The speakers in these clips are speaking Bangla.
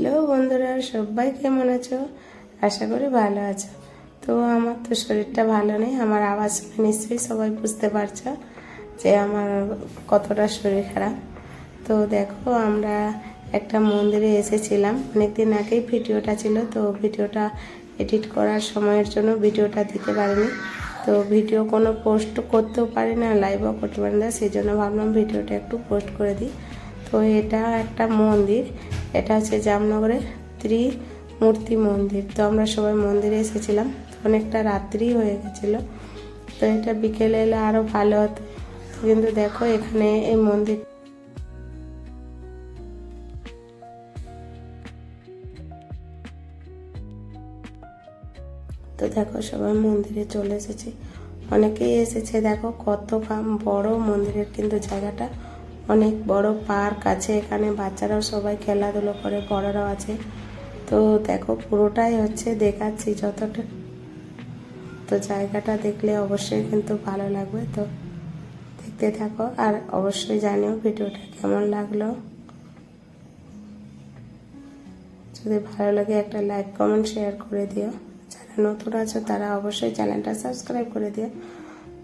হ্যালো বন্ধুরা, সবাই কেমন আছো? আশা করি ভালো আছো। তো আমার তো শরীরটা ভালো নেই, আমার আওয়াজ নিশ্চয়ই সবাই বুঝতে পারছ যে আমার কতটা শরীর খারাপ। তো দেখো, আমরা একটা মন্দিরে এসেছিলাম। অনেকদিন আগেই ভিডিওটা ছিল, তো ভিডিওটা এডিট করার সময়ের জন্য ভিডিওটা দিতে পারিনি। তো ভিডিও কোনো পোস্ট করতেও পারি না লাইভও করতে পারি না, সেই জন্য ভাবলাম ভিডিওটা একটু পোস্ট করে দিই। তো এটা একটা মন্দির এটা হচ্ছে জামনগরের ত্রিমূর্তি মন্দির। তো আমরা সবাই মন্দিরে এসেছিলাম। অনেকটা রাত্রি হয়ে গেছিল। তো এটা বিকেলে এলে আরও ভালো হতো। কিন্তু দেখো, এখানে এই মন্দির তো দেখো, সবাই মন্দিরে চলে এসেছে। অনেকেই এসেছে, দেখো, কত বড় মন্দিরের কিন্তু জায়গাটা। অনেক বড় পার্ক আছে, এখানে বাচ্চারাও সবাই খেলাধুলো করে বড়রাও আছে। তো দেখো পুরোটাই হচ্ছে দেখাচ্ছি যতটা, তো জায়গাটা দেখলে অবশ্যই কিন্তু ভালো লাগবে। তো দেখতে থাকো আর অবশ্যই জানিও ভিডিওটা কেমন লাগল। যদি ভালো লাগে একটা লাইক, কমেন্ট, শেয়ার করে দিও। যারা নতুন আছো তারা অবশ্যই চ্যানেলটা সাবস্ক্রাইব করে দিও।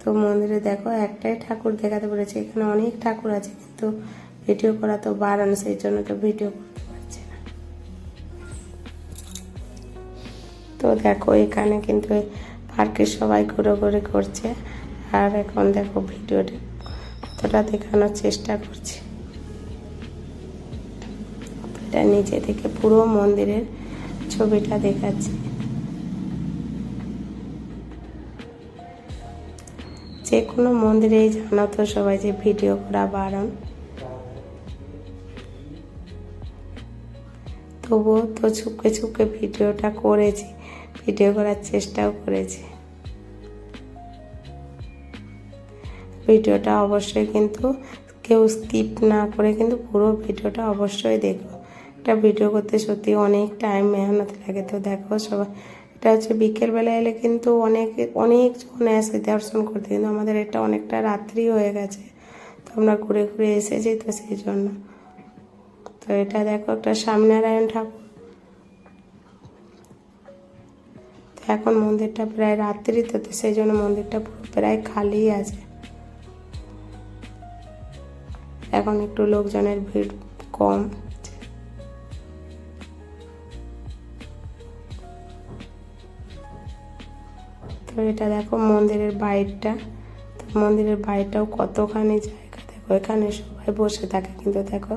তো মন্দিরে দেখো একটাই ঠাকুর দেখাতে পেরেছি এখানে অনেক ঠাকুর আছে। কিন্তু ভিডিও করা তো বারণ সেই জন্য তো ভিডিও তো দেখো, এখানে কিন্তু পার্কে সবাই ঘুরোঘুরি করছে। আর এখন দেখো ভিডিওটা কতটা দেখানোর চেষ্টা করছি। এটা নিচে থেকে পুরো মন্দিরের ছবিটা দেখাচ্ছি। যে কোনো মন্দিরেই জানো তো সবাই যে ভিডিও করা বারণ। তবুও তো ছুপকে ছুপকে ভিডিওটা করেছি। ভিডিও করার চেষ্টাও করেছি। ভিডিওটা অবশ্যই কিন্তু কেউ স্কিপ না করে কিন্তু পুরো ভিডিওটা অবশ্যই দেখো। এটা ভিডিও করতে সত্যি অনেক টাইম মেহনত লাগে। তো দেখো সবাই, এটা হচ্ছে বিকেলবেলা এলে কিন্তু অনেক অনেকজন আসে দর্শন করতে। কিন্তু আমাদের এটা অনেকটা রাত্রি হয়ে গেছে। তো আমরা ঘুরে ঘুরে এসেছি তো সেই জন্য। তো এটা দেখো একটা স্বামীনারায়ণ ঠাকুর। তো এখন মন্দিরটা প্রায় রাত্রি তো সেই জন্য মন্দিরটা পুরো প্রায় খালি আছে। এখন একটু লোকজনের ভিড় কম। তো এটা দেখো মন্দিরের বাইরটা। তো মন্দিরের বাইরটাও কতখানি জায়গা, দেখো এখানে সবাই বসে থাকে, কিন্তু দেখো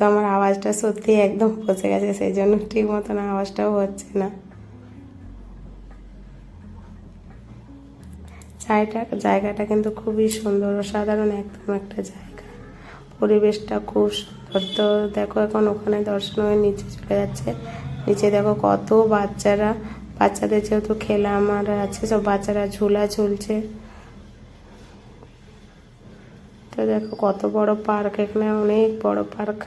তো আমার আওয়াজটা সত্যি একদম বসে গেছে, সেই জন্য ঠিক মতন আওয়াজটাও হচ্ছে না। জায়গাটা জায়গাটা কিন্তু খুবই সুন্দর, অসাধারণ একদম একটা জায়গা। পরিবেশটা খুব সুন্দর। তো দেখো এখন ওখানে দর্শন হয়ে নিচে চলে যাচ্ছে। নিচে দেখো কত বাচ্চারা, বাচ্চাদের যেহেতু খেলা আমার আছে, সব বাচ্চারা ঝুলা ঝুলছে। তো দেখো কত বড় পার্ক, এখানে অনেক বড় পার্ক।